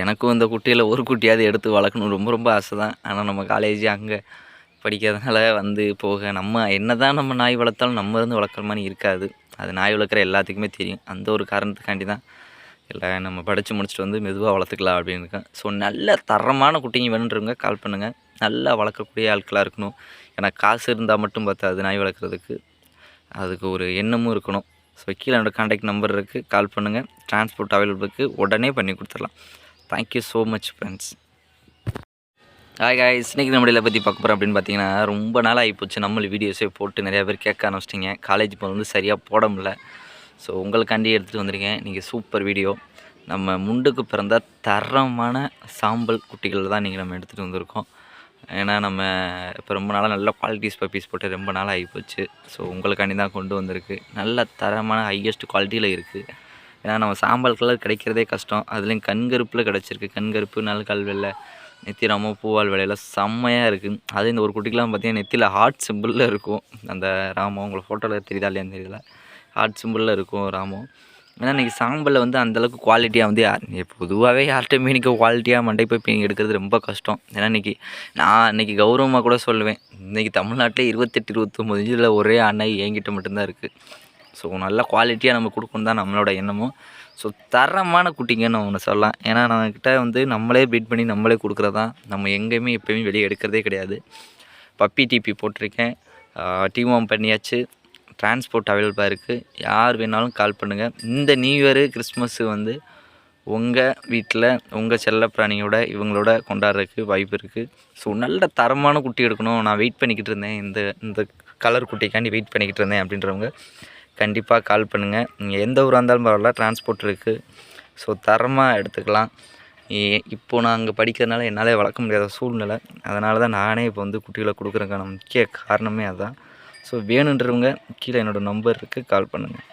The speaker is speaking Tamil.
எனக்கும் இந்த குட்டியில் ஒரு குட்டியாவது எடுத்து வளர்க்கணும் ரொம்ப ரொம்ப ஆசை தான் ஆனால் நம்ம காலேஜ் அங்கே படிக்கிறதுனால வந்து போக நம்ம என்ன தான் நம்ம நாய் வளர்த்தாலும் நம்ம இருந்து வளர்க்குற மாதிரி இருக்காது. அது நாய் வளர்க்குற எல்லாத்துக்குமே தெரியும். அந்த ஒரு காரணத்துக்காண்டி தான் இல்லை நம்ம படித்து முடிச்சுட்டு வந்து மெதுவாக வளர்த்துக்கலாம் அப்படின்னு இருக்கேன். ஸோ நல்ல தரமான குட்டிங்க வேணுன்றவங்க கால் பண்ணுங்கள் நல்லா வளர்க்கக்கூடிய ஆட்களாக இருக்கணும். ஏன்னா காசு இருந்தால் மட்டும் பார்த்தாது நாய் வளர்க்குறதுக்கு. அதுக்கு ஒரு எண்ணமும் இருக்கணும். ஸோ கீழே என்னோடய காண்டாக்ட் நம்பர் இருக்குது கால் பண்ணுங்கள் டிரான்ஸ்போர்ட் அவைலபிள் இருக்குது உடனே பண்ணி கொடுத்துடலாம். Thank you so much friends hi guys இன்றைக்கி நம்ம இதில் பற்றி பார்க்க போகிறோம் அப்படின்னு பார்த்தீங்கன்னா ரொம்ப நாள் ஆகிப்போச்சு நம்மள வீடியோஸே போட்டு நிறையா பேர் கேட்க ஆரம்பிச்சிட்டிங்க. காலேஜ் போகிறது வந்து சரியாக போட முடியல. ஸோ உங்களுக்காண்டி எடுத்துகிட்டு வந்திருக்கேன். நீங்கள் சூப்பர் வீடியோ நம்ம முண்டுக்கு பிறந்த தரமான சாம்பல் குட்டிகள் தான் நீங்கள் நம்ம எடுத்துகிட்டு வந்திருக்கோம். ஏன்னா நம்ம இப்போ ரொம்ப நாளாக நல்ல குவாலிட்டிஸ் பப்பீஸ் போட்டு ரொம்ப நாள் ஆகிப்போச்சு ஸோ உங்களுக்காண்டி தான் கொண்டு வந்திருக்கு. நல்ல தரமான ஹையஸ்ட் குவாலிட்டியில் இருக்குது ஏன்னா நம்ம சாம்பல் கலர் கிடைக்கிறதே கஷ்டம். அதுலேயும் கண்கருப்பில் கிடச்சிருக்கு. கண்கருப்பு நல்ல கல்வெல்லை நெத்தி ராமம் பூவால் விலையெல்லாம் செம்மையாக இருக்குது அது இந்த ஒரு குட்டிக்கெலாம் பார்த்தீங்கன்னா நெத்தியில் ஹார்ட் சிம்பிளில் இருக்கும். அந்த ராமம் உங்களை ஃபோட்டோவில் தெரியுதா இல்லையான்னு தெரியல. ஹார்ட் சிம்பிளில் இருக்கும் ராமம் ஏன்னா இன்றைக்கி சாம்பலில் வந்து அந்தளவுக்கு குவாலிட்டியாக வந்து யார் பொதுவாகவே யார்கிட்டையுமே இன்றைக்கி குவாலிட்டியாக மண்டை போய் எடுக்கிறது ரொம்ப கஷ்டம். ஏன்னா இன்றைக்கி நான் இன்றைக்கி கௌரவமாக கூட சொல்லுவேன். இன்றைக்கி தமிழ்நாட்டில் இருபத்தெட்டு இருபத்தொம்பது இதில் ஒரே அன்னை என்கிட்ட மட்டும்தான் இருக்குது ஸோ நல்ல குவாலிட்டியாக நம்ம கொடுக்கணும் தான் நம்மளோட எண்ணமும். ஸோ தரமான குட்டிங்கன்னு ஒன்று சொல்லலாம். ஏன்னா நம்மக்கிட்ட வந்து நம்மளே ப்ரீட் பண்ணி நம்மளே கொடுக்குறது தான் நம்ம எங்கேயுமே எப்போயுமே வெளியே எடுக்கிறதே கிடையாது. பப்பி டிபி போட்டிருக்கேன். டிமாம் பண்ணியாச்சு. டிரான்ஸ்போர்ட் அவைலபிளாக இருக்குது யார் வேணாலும் கால் பண்ணுங்கள் இந்த நியூ இயரு கிறிஸ்மஸ்ஸு வந்து உங்கள் வீட்டில் உங்கள் செல்லப்பிராணியோட இவங்களோட கொண்டாடுறதுக்கு வாய்ப்பு இருக்குது ஸோ நல்ல தரமான குட்டி எடுக்கணும். நான் வெயிட் பண்ணிக்கிட்டு இருந்தேன். இந்த இந்த கலர் குட்டிக்காண்டி வெயிட் பண்ணிக்கிட்டு இருந்தேன் அப்படின்றவங்க. கண்டிப்பாக கால் பண்ணுங்கள் நீங்கள் எந்த ஊராக இருந்தாலும் பரவாயில்ல டிரான்ஸ்போர்ட் இருக்குது ஸோ தரமாக எடுத்துக்கலாம். ஏ- இப்போ நான் அங்கே படிக்கிறதுனால என்னால் வளர்க்க முடியாத சூழ்நிலை. அதனால தான் நானே இப்போ வந்து குட்டிகளை கொடுக்குறதுக்கான முக்கிய காரணமே அதுதான் ஸோ வேணுன்றவங்க கீழே என்னோடய நம்பர் இருக்குது கால் பண்ணுங்கள்